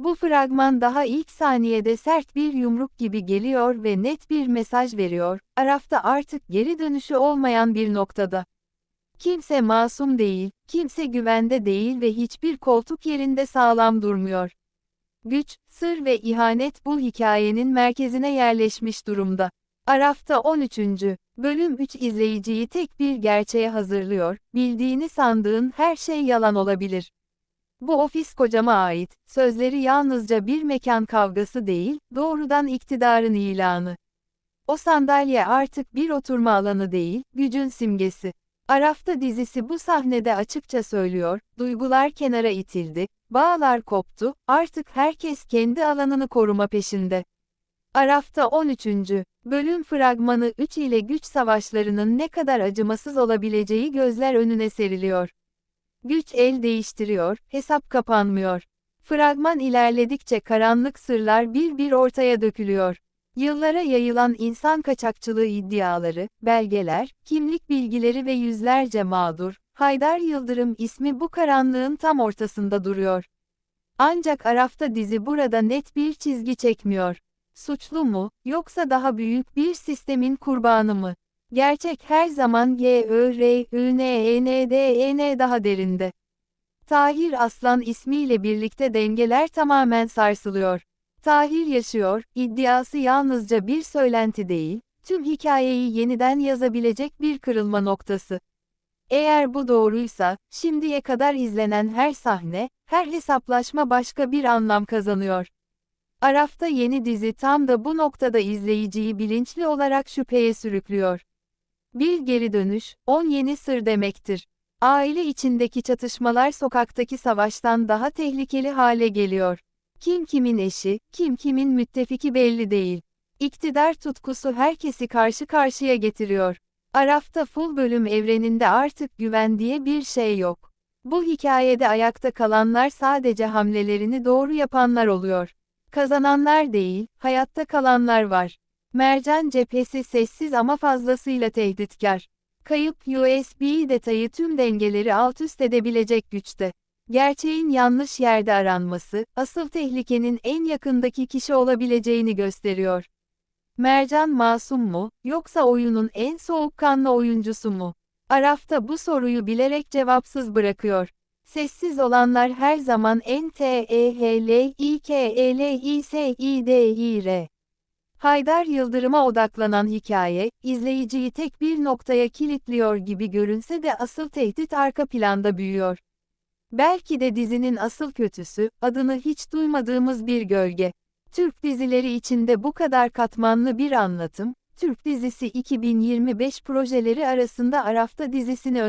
Bu fragman daha ilk saniyede sert bir yumruk gibi geliyor ve net bir mesaj veriyor, Araf'ta artık geri dönüşü olmayan bir noktada. Kimse masum değil, kimse güvende değil ve hiçbir koltuk yerinde sağlam durmuyor. Güç, sır ve ihanet bu hikayenin merkezine yerleşmiş durumda. Araf'ta 13. bölüm 3 izleyiciyi tek bir gerçeğe hazırlıyor, bildiğini sandığın her şey yalan olabilir. Bu ofis kocama ait, sözleri yalnızca bir mekan kavgası değil, doğrudan iktidarın ilanı. O sandalye artık bir oturma alanı değil, gücün simgesi. Arafta dizisi bu sahnede açıkça söylüyor, duygular kenara itildi, bağlar koptu, artık herkes kendi alanını koruma peşinde. Arafta 13. bölüm fragmanı 3 ile güç savaşlarının ne kadar acımasız olabileceği gözler önüne seriliyor. Güç el değiştiriyor, hesap kapanmıyor. Fragman ilerledikçe karanlık sırlar bir bir ortaya dökülüyor. Yıllara yayılan insan kaçakçılığı iddiaları, belgeler, kimlik bilgileri ve yüzlerce mağdur, Haydar Yıldırım ismi bu karanlığın tam ortasında duruyor. Ancak Araf'ta dizi burada net bir çizgi çekmiyor. Suçlu mu, yoksa daha büyük bir sistemin kurbanı mı? Gerçek her zaman G, Ö, R, Ü, N, E, N, D, E, N daha derinde. Tahir Aslan ismiyle birlikte dengeler tamamen sarsılıyor. Tahir yaşıyor, iddiası yalnızca bir söylenti değil, tüm hikayeyi yeniden yazabilecek bir kırılma noktası. Eğer bu doğruysa, şimdiye kadar izlenen her sahne, her hesaplaşma başka bir anlam kazanıyor. Araf'ta yeni dizi tam da bu noktada izleyiciyi bilinçli olarak şüpheye sürüklüyor. Bir geri dönüş, on yeni sır demektir. Aile içindeki çatışmalar sokaktaki savaştan daha tehlikeli hale geliyor. Kim kimin eşi, kim kimin müttefiki belli değil. İktidar tutkusu herkesi karşı karşıya getiriyor. Araf'ta full bölüm evreninde artık güven diye bir şey yok. Bu hikayede ayakta kalanlar sadece hamlelerini doğru yapanlar oluyor. Kazananlar değil, hayatta kalanlar var. Mercan cephesi sessiz ama fazlasıyla tehditkar. Kayıp USB detayı tüm dengeleri alt üst edebilecek güçte. Gerçeğin yanlış yerde aranması, asıl tehlikenin en yakındaki kişi olabileceğini gösteriyor. Mercan masum mu, yoksa oyunun en soğukkanlı oyuncusu mu? Araf'ta bu soruyu bilerek cevapsız bırakıyor. Sessiz olanlar her zaman en t e h l i k e l i s i d i r. Haydar Yıldırım'a odaklanan hikaye, izleyiciyi tek bir noktaya kilitliyor gibi görünse de asıl tehdit arka planda büyüyor. Belki de dizinin asıl kötüsü, adını hiç duymadığımız bir gölge. Türk dizileri içinde bu kadar katmanlı bir anlatım, Türk dizisi 2025 projeleri arasında Arafta dizisini